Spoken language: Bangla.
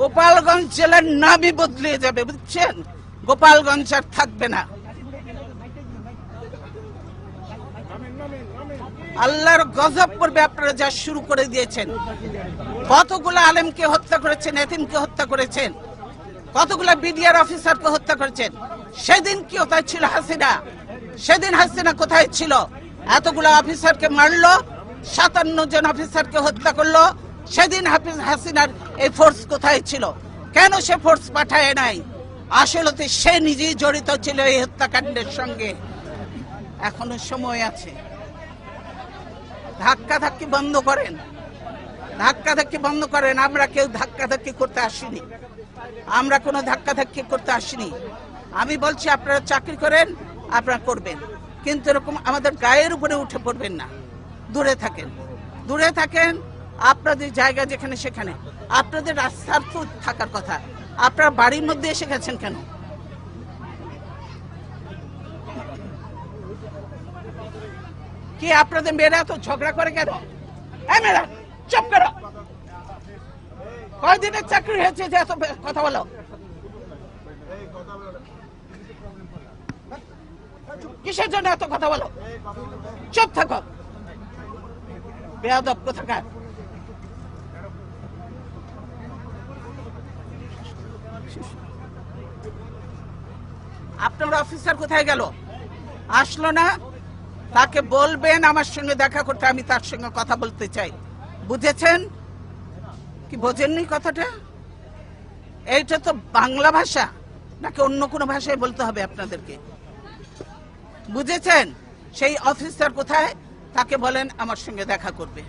গোপালগঞ্জ জেলার নামই বদলে যাবে, বুঝছেন? গোপালগঞ্জ আর থাকবে না। আল্লাহর গজব করবে আপনারা যা শুরু করে দিয়েছেন। কতগুলো আলেমকে হত্যা করেছেন, এতিমকে হত্যা করেছেন? কতগুলো বিডিআর অফিসারকে হত্যা করেছেন? সেদিন কি কোথায় ছিল হাসিনা? সেদিন হাসিনা কোথায় ছিল? এতগুলো অফিসারকে মারলো সাতান্ন জন অফিসারকে হত্যা করল। সেদিন হাফিজ হাসিনার এই ফোর্স কোথায় ছিল? কেন সে ফোর্স পাঠায় নাই? আসলে সে নিজেই জড়িত ছিল এই হত্যাকাণ্ডের সঙ্গে। এখনও সময় আছে। ধাক্কা ধাক্কি বন্ধ করেন। ধাক্কা ধাক্কি বন্ধ করেন। আমরা কেউ ধাক্কা ধাক্কি করতে আসিনি। আমরা কোনো ধাক্কা ধাক্কি করতে আসিনি। আমি বলছি, আপনারা চাকরি করেন, আপনারা করবেন। কিন্তু এরকম আমাদের গায়ের উপরে উঠে পড়বেন না। দূরে থাকেন। দূরে থাকেন, আপনাদের জায়গা যেখানে সেখানে। আপনাদের রাস্তার তো থাকার কথা। আপনারা বাড়ির মধ্যে এসে গেছেন কেন? কি আপনাদের মেয়েরা তো ঝগড়া করে কেন? মেয়েরা, চুপ করো। কয়দিনের চাকরি হয়েছে যে এত কথা বলো? কিসের জন্য এত কথা বলো? চুপ থাকো। বেয়াদব কোথাকার? আপনার অফিসার কোথায় গেল? আসলো না? তাকে বলবেন, আমার সঙ্গে দেখা করতে, আমি তার সঙ্গে কথা বলতে চাই। বুঝেছেন? কি বোঝেননি কথাটা? এইটা তো বাংলা ভাষা। নাকি অন্য কোনো ভাষায় বলতে হবে আপনাদেরকে? বুঝেছেন? সেই অফিসার কোথায়? তাকে বলেন আমার সঙ্গে দেখা করবে।